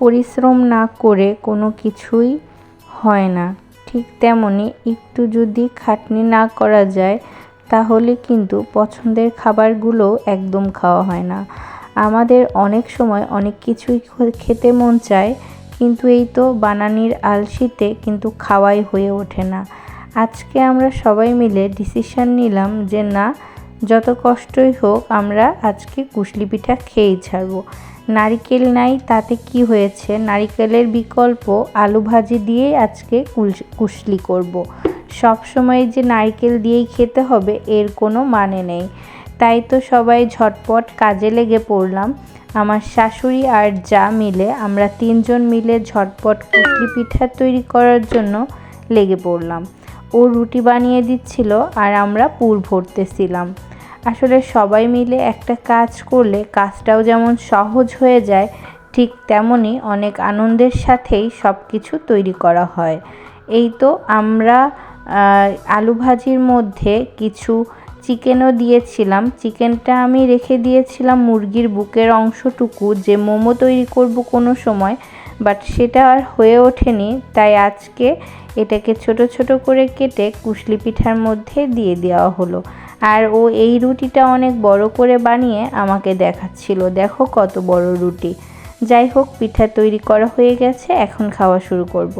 পরিশ্রম না করে কোনো কিছুই হয় না। ঠিক তেমনি একটু যদি খাটনি না করা যায়, তাহলে কিন্তু পছন্দের খাবারগুলো একদম খাওয়া হয় না। আমাদের অনেক সময় অনেক কিছুই খেতে মন চায়, কিন্তু এই তো বানানির আলসিতে কিন্তু খাওয়াই হয়ে ওঠে না। আজকে আমরা সবাই মিলে ডিসিশন নিলাম যে না, যত কষ্টই হোক আমরা আজকে কুশলি পিঠা খেয়েই ছাড়বো। নারিকেল নাই, তাতে কি হয়েছে? নারিকেলের বিকল্প আলু ভাজি দিয়েই আজকে কুশলি করব। সময় যে নারকেল দিয়েই খেতে হবে, এর কোনো মানে নেই। তাই তো সবাই ঝটপট কাজে লেগে পড়লাম। আমার শাশুড়ি আর যা মিলে আমরা তিনজন মিলে ঝটপট কুশলি পিঠা তৈরি করার জন্য লেগে পড়লাম। ও রুটি বানিয়ে দিচ্ছিল আর আমরা পুর ভরতেছিলাম। আসলে সবাই মিলে একটা কাজ করলে কাজটাও যেমন সহজ হয়ে যায়, ঠিক তেমনই অনেক আনন্দের সাথেই সব কিছু তৈরি করা হয়। এই তো আমরা আলু ভাজির মধ্যে কিছু চিকেনও দিয়েছিলাম। চিকেনটা আমি রেখে দিয়েছিলাম মুরগির বুকের অংশটুকু, যে মোমো তৈরি করব কোনো সময়, বাট সেটা আর হয়ে ওঠেনি, তাই আজকে এটাকে ছোট ছোট করে কেটে কুশলি পিঠার মধ্যে দিয়ে দেওয়া হলো। আর ও এই রুটিটা অনেক বড় করে বানিয়ে আমাকে দেখাচ্ছিল দেখো কত বড় রুটি যাই হোক, পিঠা তৈরি করা হয়ে গেছে, এখন খাওয়া শুরু করব।